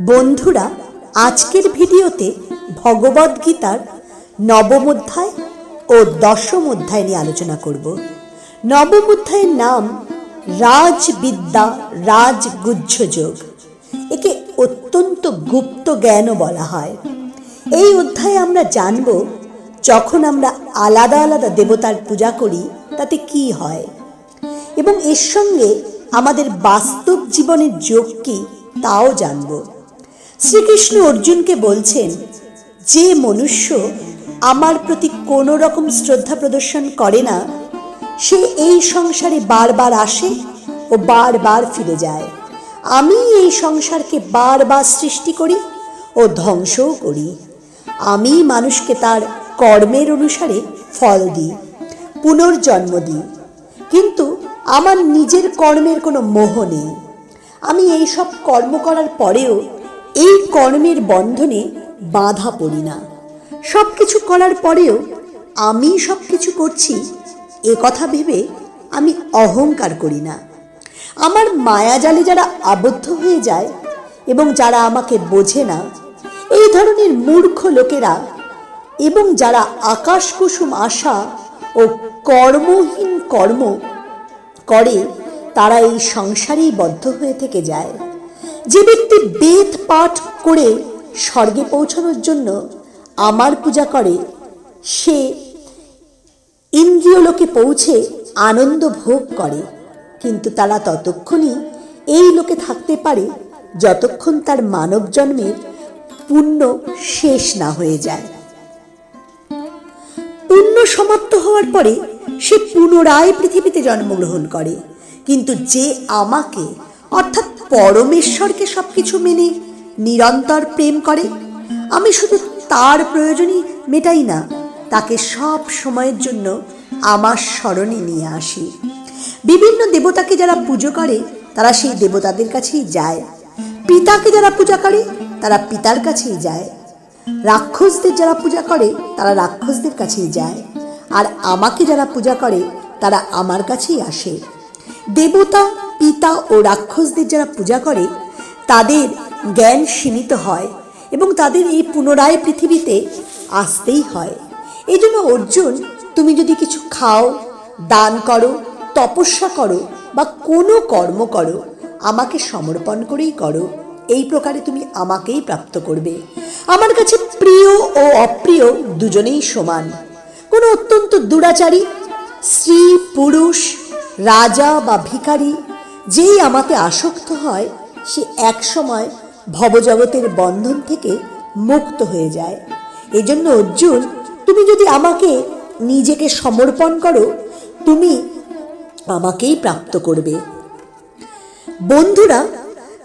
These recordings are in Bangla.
বন্ধুরা, আজকের ভিডিওতে ভগবদ্গীতার নবম অধ্যায় ও দশম অধ্যায় নিয়ে আলোচনা করব। নবম অধ্যায়ের নাম রাজবিদ্যা, রাজগুহ্য যোগ। একে অত্যন্ত গুপ্ত জ্ঞানও বলা হয়। এই অধ্যায়ে আমরা জানব, যখন আমরা আলাদা আলাদা দেবতার পূজা করি, তাতে কি হয়? এবং এর সঙ্গে আমাদের বাস্তব জীবনের যোগ কি, তাও জানব। শ্রীকৃষ্ণ অর্জুনকে বলছেন, যে মনুষ্য আমার প্রতি কোনো রকম শ্রদ্ধা প্রদর্শন করে না, সে এই সংসারে বারবার আসে ও বারবার ফিরে যায়। আমি এই সংসারকে বারবার সৃষ্টি করি ও ধ্বংসও করি। আমি মানুষকে তার কর্মের অনুসারে ফল দিই, পুনর্জন্ম দিই। কিন্তু আমার নিজের কর্মের কোনো মোহ নেই। আমি এই সব কর্ম করার পরেও এই কর্মের বন্ধনে বাধা পড়ি না। সব কিছু করার পরেও আমি সব কিছু করছি, এ কথা ভেবে আমি অহংকার করি না। আমার মায়াজালে যারা আবদ্ধ হয়ে যায় এবং যারা আমাকে বোঝে না, এই ধরনের মূর্খ লোকেরা এবং যারা আকাশ কুসুম আশা ও কর্মহীন কর্ম করে, তারা এই সংসারেই বদ্ধ হয়ে থেকে যায়। যে ব্যক্তি বেদ পাঠ করে স্বর্গে পৌঁছানোর জন্য আমার পূজা করে, সে ইন্দ্রিয় লোকে পৌঁছে আনন্দ ভোগ করে। কিন্তু তারা ততক্ষণই এই লোকে থাকতে পারে যতক্ষণ তার মানব জন্মের পুণ্য শেষ না হয়ে যায়। পুণ্য সমাপ্ত হওয়ার পরে সে পুনরায় পৃথিবীতে জন্মগ্রহণ করে। কিন্তু যে আমাকে, অর্থাৎ পরমেশ্বরকে সবকিছু মেনে নিরন্তর প্রেম করে? আমি শুধু তার প্রয়োজনই মেটাই না, তাকে সব সময়ের জন্য আমার স্মরণে নিয়ে আসি। বিভিন্ন দেবতাকে যারা পুজো করে, তারা সেই দেবতাদের কাছেই যায়। পিতাকে যারা পূজা করে, তারা পিতার কাছেই যায়। রাক্ষসদের যারা পূজা করে, তারা রাক্ষসদের কাছেই যায়। আর আমাকে যারা পূজা করে, তারা আমার কাছেই আসে। দেবতা পিতা ও রাক্ষসদের যারা পূজা করে, তাদের জ্ঞান সীমিত হয় এবং তাদের এই পুনরায় পৃথিবীতে আসতেই হয়। এই জন্য অর্জুন, তুমি যদি কিছু খাও, দান করো, তপস্যা করো বা কোনো কর্ম করো, আমাকে সমর্পণ করেই করো। এই প্রকারে তুমি আমাকেই প্রাপ্ত করবে। আমার কাছে প্রিয় ও অপ্রিয় দুজনেই সমান। কোনো অত্যন্ত দুরাচারী, স্ত্রী, পুরুষ, রাজা বা ভিখারি যেই আমাতে আসক্ত হয়, সে এক সময় ভবজগতের বন্ধন থেকে মুক্ত হয়ে যায়। এই জন্য অর্জুন, তুমি যদি আমাকে নিজেকে সমর্পণ করো, তুমি আমাকেই প্রাপ্ত করবে। বন্ধুরা,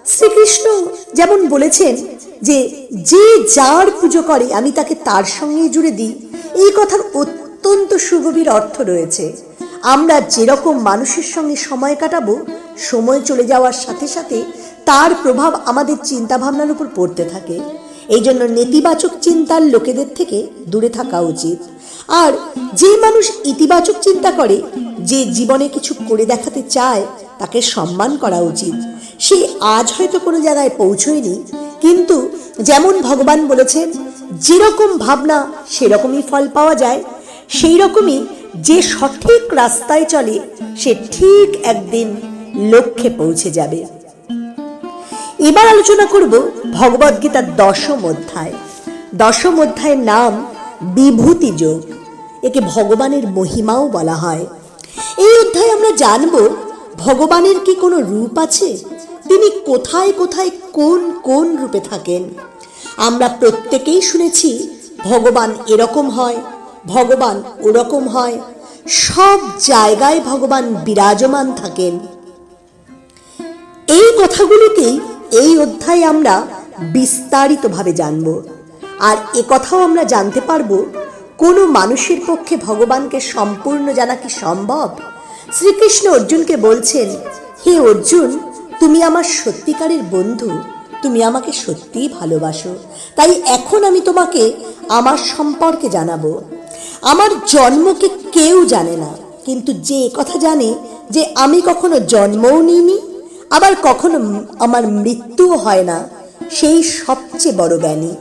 শ্রীকৃষ্ণ যেমন বলেছেন যে যে যার পুজো করে, আমি তাকে তার সঙ্গে জুড়ে দিই, এই কথার অত্যন্ত সুগভীর অর্থ রয়েছে। আমরা যেরকম মানুষের সঙ্গে সময় কাটাবো, সময় চলে যাওয়ার সাথে সাথে তার প্রভাব আমাদের চিন্তা ভাবনার উপর পড়তে থাকে। এই জন্য নেতিবাচক চিন্তার লোকেদের থেকে দূরে থাকা উচিত। আর যে মানুষ ইতিবাচক চিন্তা করে, যে জীবনে কিছু করে দেখাতে চায়, তাকে সম্মান করা উচিত। সে আজ হয়তো কোনো জায়গায় পৌঁছয়নি, কিন্তু যেমন ভগবান বলেছেন, যেরকম ভাবনা সেরকমই ফল পাওয়া যায় সেই রকমই যে সঠিক রাস্তায় চলে, সে ঠিক একদিন লক্ষ্যে পৌঁছে যাবে। এবার আলোচনা করব ভগবদ্গীতার দশম অধ্যায়। দশম অধ্যায়ের নাম বিভূতি যোগ, একে ভগবানের মহিমাও বলা হয়। এই অধ্যায়ে আমরা জানব ভগবানের কি কোনো রূপ আছে? তিনি কোথায় কোথায় কোন কোন রূপে থাকেন? আমরা প্রত্যেকেই শুনেছি ভগবান এরকম হয়। ভগবান ওরকম হয়। সব জায়গায় ভগবান বিরাজমান থাকেন। এই কথাগুলিকেই এই অধ্যায়ে আমরা বিস্তারিতভাবে জানব। আর এ কথাও আমরা জানতে পারব, কোনো মানুষের পক্ষে ভগবানকে সম্পূর্ণ জানা কি সম্ভব? শ্রীকৃষ্ণ অর্জুনকে বলছেন, হে অর্জুন, তুমি আমার সত্যিকারের বন্ধু, তুমি আমাকে সত্যিই ভালোবাসো। তাই এখন আমি তোমাকে আমার সম্পর্কে জানাব। আমার জন্মকে কেউ জানে না, কিন্তু যে কথা জানে যে আমি কখনো জন্মও নিইনি, আবার কখনো আমার মৃত্যুও হয় না, সেই সবচেয়ে বড় জ্ঞানী।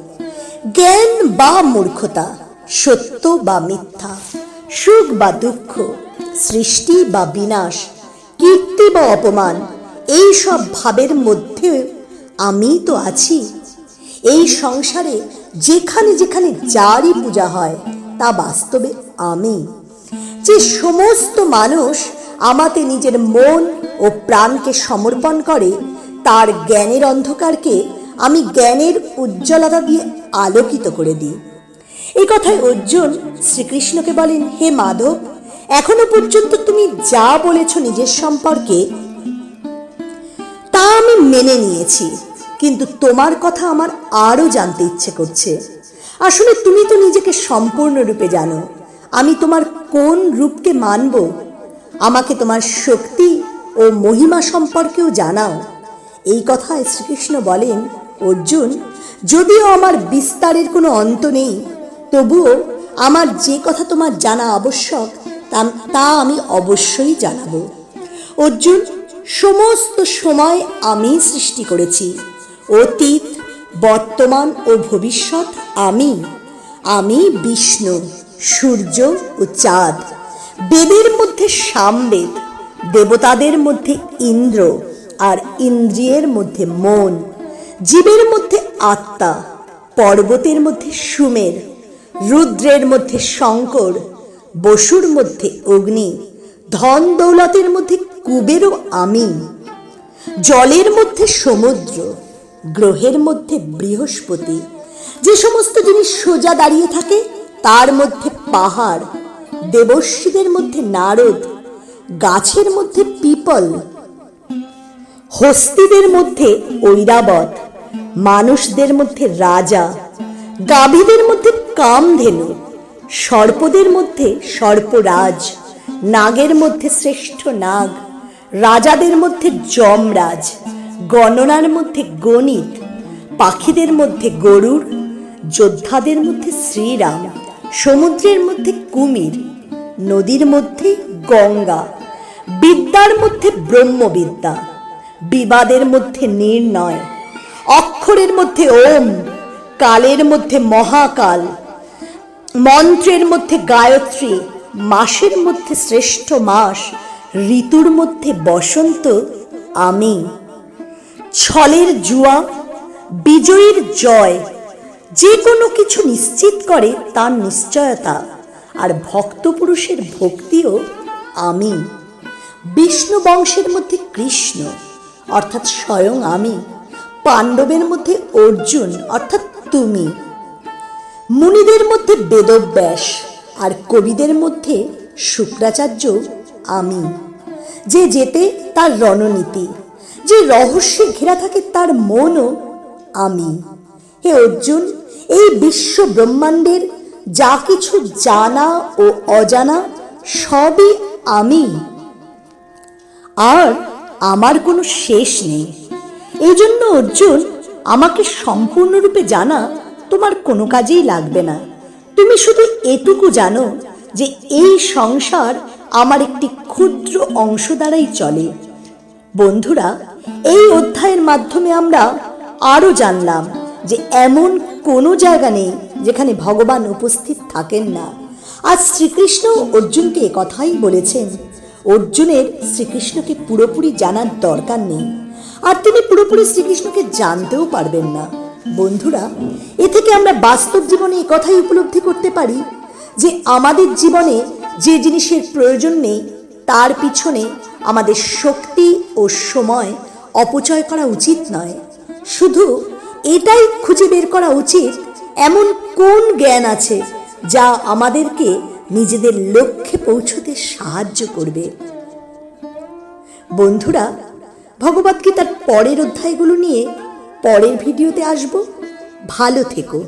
জ্ঞান বা মূর্খতা, সত্য বা মিথ্যা, সুখ বা দুঃখ, সৃষ্টি বা বিনাশ, কীর্তি বা অপমান, এই সব ভাবের মধ্যে আমি তো আছি। এই সংসারে যেখানে যেখানে যারই পূজা হয় তা বাস্তবে আমি যে সমস্ত মানুষ আমাতে নিজের মন ও প্রাণকে সমর্পণ করে, তার জ্ঞানের অন্ধকারকে আমি জ্ঞানের উজ্জ্বলতা দিয়ে আলোকিত করে দিই। এই কথায় অর্জুন শ্রীকৃষ্ণকে বলেন, হে মাধব, এখনও পর্যন্ত তুমি যা বলেছ নিজের সম্পর্কে, তা আমি মেনে নিয়েছি। কিন্তু তোমার কথা আমার আরও জানতে ইচ্ছে করছে। আসলে তুমি তো নিজেকে সম্পূর্ণরূপে জানো। আমি তোমার কোন রূপকে মানব? আমাকে তোমার শক্তি ও মহিমা সম্পর্কেও জানাও। এই কথায় শ্রীকৃষ্ণ বলেন, অর্জুন, যদিও আমার বিস্তারের কোনো অন্ত নেই, তবুও আমার যে কথা তোমার জানা আবশ্যক তা- আমি অবশ্যই জানাব। অর্জুন, সমস্ত সময় আমি সৃষ্টি করেছি। অতীত বর্তমান ও ভবিষ্যৎ আমি। আমি বিষ্ণু, সূর্য ও চাঁদ। বেদের মধ্যে সামবেদ, দেবতাদের মধ্যে ইন্দ্র আর ইন্দ্রিয়ের মধ্যে মন। জীবের মধ্যে আত্মা, পর্বতের মধ্যে সুমের, রুদ্রের মধ্যে শঙ্কর, বসুর মধ্যে অগ্নি, ধন দৌলতের মধ্যে কুবেরও আমি। জলের মধ্যে সমুদ্র গ্রহের মধ্যে বৃহস্পতি। যে সমস্ত জিনিস সোজা দাঁড়িয়ে থাকে, তার মধ্যে পাহাড়, দেবর্ষীদের মধ্যে নারদ, গাছের মধ্যে পিপল, হস্তিদের মধ্যে ঐরাবত, মানুষদের মধ্যে রাজা, গাভীদের মধ্যে কামধেনু, সর্পদের মধ্যে সর্পরাজ, নাগের মধ্যে শ্রেষ্ঠ নাগ, রাজাদের মধ্যে যমরাজ গণনার মধ্যে গণিত, পাখিদের মধ্যে গরুর, যোদ্ধাদের মধ্যে শ্রীরাম, সমুদ্রের মধ্যে কুমির, নদীর মধ্যে গঙ্গা, বিদ্যার মধ্যে ব্রহ্মবিদ্যা, বিবাদের মধ্যে নির্ণয়, অক্ষরের মধ্যে ওম, কালের মধ্যে মহাকাল, মন্ত্রের মধ্যে গায়ত্রী, মাসের মধ্যে শ্রেষ্ঠ মাস, ঋতুর মধ্যে বসন্ত, আমি। ছলের জুয়া, বিজয়ীর জয়, যে কোনো কিছু নিশ্চিত করে তার নিশ্চয়তা, আর ভক্ত পুরুষের ভক্তিও আমি। বিষ্ণু বংশের মধ্যে কৃষ্ণ, অর্থাৎ স্বয়ং আমি। পাণ্ডবের মধ্যে অর্জুন, অর্থাৎ তুমি। মুনিদের মধ্যে বেদব্যাস, আর কবিদের মধ্যে শুক্রাচার্য আমি। যে যেতে তার রণনীতি যে রহস্যে ঘেরা থাকে তার মনও আমি। হে অর্জুন, এই বিশ্ব ব্রহ্মাণ্ডের যা কিছু জানা ও অজানা সবই আমি। আর আমার কোনো শেষ নেই। এই জন্য অর্জুন, আমাকে সম্পূর্ণরূপে জানা তোমার কোনো কাজেই লাগবে না। তুমি শুধু এটুকু জানো যে এই সংসার আমার একটি ক্ষুদ্র অংশ দ্বারাই চলে। বন্ধুরা এই অধ্যায়ের মাধ্যমে আমরা আরও জানলাম যে এমন কোনো জায়গা নেই যেখানে ভগবান উপস্থিত থাকেন না। আজ শ্রীকৃষ্ণ অর্জুনকে কথাই বলেছেন, অর্জুনের শ্রীকৃষ্ণকে পুরোপুরি জানার দরকার নেই, আর তিনি পুরোপুরি শ্রীকৃষ্ণকে জানতেও পারবেন না। বন্ধুরা, এ থেকে আমরা বাস্তব জীবনে এই কথাই উপলব্ধি করতে পারি যে আমাদের জীবনে যে জিনিসের প্রয়োজন নেই, তার পিছনে আমাদের শক্তি ও সময় অপচয় করা উচিত নয়। শুধু এটাই খুঁজে বের করা উচিত, এমন কোন জ্ঞান আছে যা আমাদেরকে নিজেদের লক্ষ্যে পৌঁছতে সাহায্য করবে? বন্ধুরা, ভগবদ্গীতার পরের অধ্যায়গুলো নিয়ে পরের ভিডিওতে আসব। ভালো থেকো।